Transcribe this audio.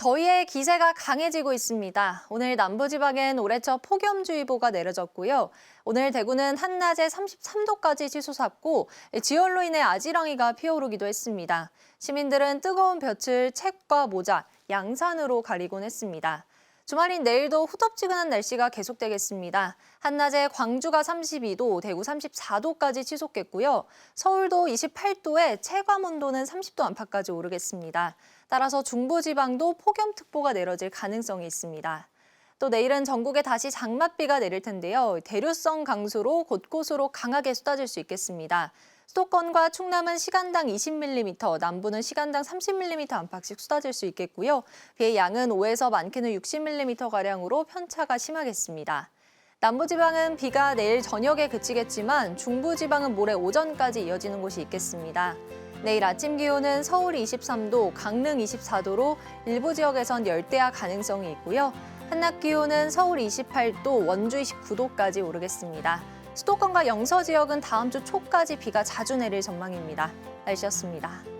더위의 기세가 강해지고 있습니다. 오늘 남부지방엔 올해 첫 폭염주의보가 내려졌고요. 오늘 대구는 한낮에 33도까지 치솟았고 지열로 인해 아지랑이가 피어오르기도 했습니다. 시민들은 뜨거운 볕을 책과 모자, 양산으로 가리곤 했습니다. 주말인 내일도 후덥지근한 날씨가 계속되겠습니다. 한낮에 광주가 32도, 대구 34도까지 치솟겠고요. 서울도 28도에 체감 온도는 30도 안팎까지 오르겠습니다. 따라서 중부지방도 폭염특보가 내려질 가능성이 있습니다. 또 내일은 전국에 다시 장맛비가 내릴 텐데요. 대류성 강수로 곳곳으로 강하게 쏟아질 수 있겠습니다. 수도권과 충남은 시간당 20mm, 남부는 시간당 30mm 안팎씩 쏟아질 수 있겠고요. 비의 양은 5에서 많게는 60mm가량으로 편차가 심하겠습니다. 남부지방은 비가 내일 저녁에 그치겠지만 중부지방은 모레 오전까지 이어지는 곳이 있겠습니다. 내일 아침 기온은 서울 23도, 강릉 24도로 일부 지역에선 열대야 가능성이 있고요. 한낮 기온은 서울 28도, 원주 29도까지 오르겠습니다. 수도권과 영서 지역은 다음 주 초까지 비가 자주 내릴 전망입니다. 날씨였습니다.